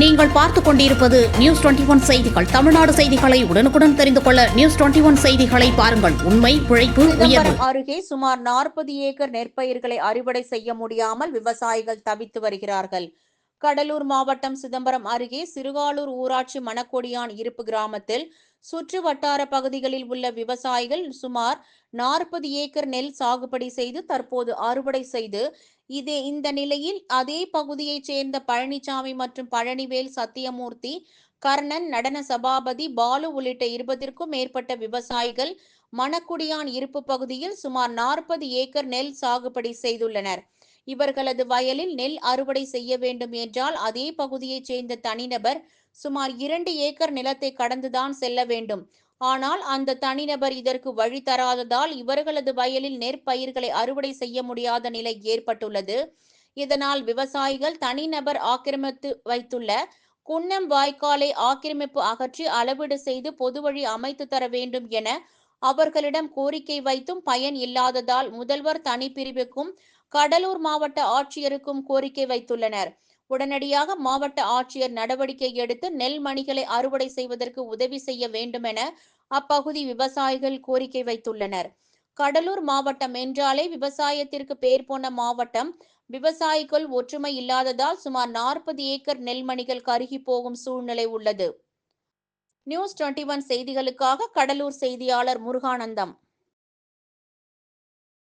நீங்கள் பார்த்துக் கொண்டிருப்பது நியூஸ் டுவெண்டி ஒன் செய்திகள். தமிழ்நாடு செய்திகளை உடனுக்குடன் தெரிந்து கொள்ள நியூஸ் டுவெண்டி ஒன் செய்திகளை பாருங்கள். உண்மை உழைப்பு உயர்வு. அருகே சுமார் நாற்பது ஏக்கர் நெற்பயிர்களை அறுவடை செய்ய முடியாமல் விவசாயிகள் தவித்து வருகிறார்கள். கடலூர் மாவட்டம் சிதம்பரம் அருகே சிறுகாலூர் ஊராட்சி மணக்கொடியான் இருப்பு கிராமத்தில் சுற்று வட்டார பகுதிகளில் உள்ள விவசாயிகள் சுமார் நாற்பது ஏக்கர் நெல் சாகுபடி செய்து தற்போது அறுவடை செய்து இதே இந்த நிலையில் அதே பகுதியைச் சேர்ந்த பழனிசாமி மற்றும் பழனிவேல் சத்தியமூர்த்தி கர்ணன் நடன சபாபதி பாலு உள்ளிட்ட இருபதிற்கும் மேற்பட்ட விவசாயிகள் மணக்குடியான் இருப்பு பகுதியில் சுமார் நாற்பது ஏக்கர் நெல் சாகுபடி செய்துள்ளனர். இவர்களது வயலில் நெல் அறுவடை செய்ய வேண்டும் என்றால் அதே பகுதியைச் சேர்ந்த தனிநபர் சுமார் இரண்டு ஏக்கர் நிலத்தை கடந்துதான் செல்ல வேண்டும். ஆனால் அந்த தனிநபர் இதற்கு வழி தராததால் இவர்களது வயலில் நெற்பயிர்களை அறுவடை செய்ய முடியாத நிலை ஏற்பட்டுள்ளது. இதனால் விவசாயிகள் தனிநபர் ஆக்கிரமித்து வைத்துள்ள குன்னம் வாய்க்காலை ஆக்கிரமிப்பு அகற்றி அளவீடு செய்து பொது வழி அமைத்து தர வேண்டும் என அவர்களிடம் கோரிக்கை வைத்தும் பயன் இல்லாததால் முதல்வர் தனிப்பிரிவுக்கும் கடலூர் மாவட்ட ஆட்சியருக்கும் கோரிக்கை வைத்துள்ளனர். உடனடியாக மாவட்ட ஆட்சியர் நடவடிக்கை எடுத்து நெல் மணிகளை அறுவடை செய்வதற்கு உதவி செய்ய வேண்டுமென அப்பகுதி விவசாயிகள் கோரிக்கை வைத்துள்ளனர். கடலூர் மாவட்டம் என்றாலே விவசாயத்திற்கு பேர் போன மாவட்டம். விவசாயிகள் ஒற்றுமை இல்லாததால் சுமார் நாற்பது ஏக்கர் நெல்மணிகள் கருகி போகும் சூழ்நிலை உள்ளது. நியூஸ் டுவெண்ட்டி ஒன் செய்திகளுக்காக கடலூர் செய்தியாளர் முருகானந்தம்.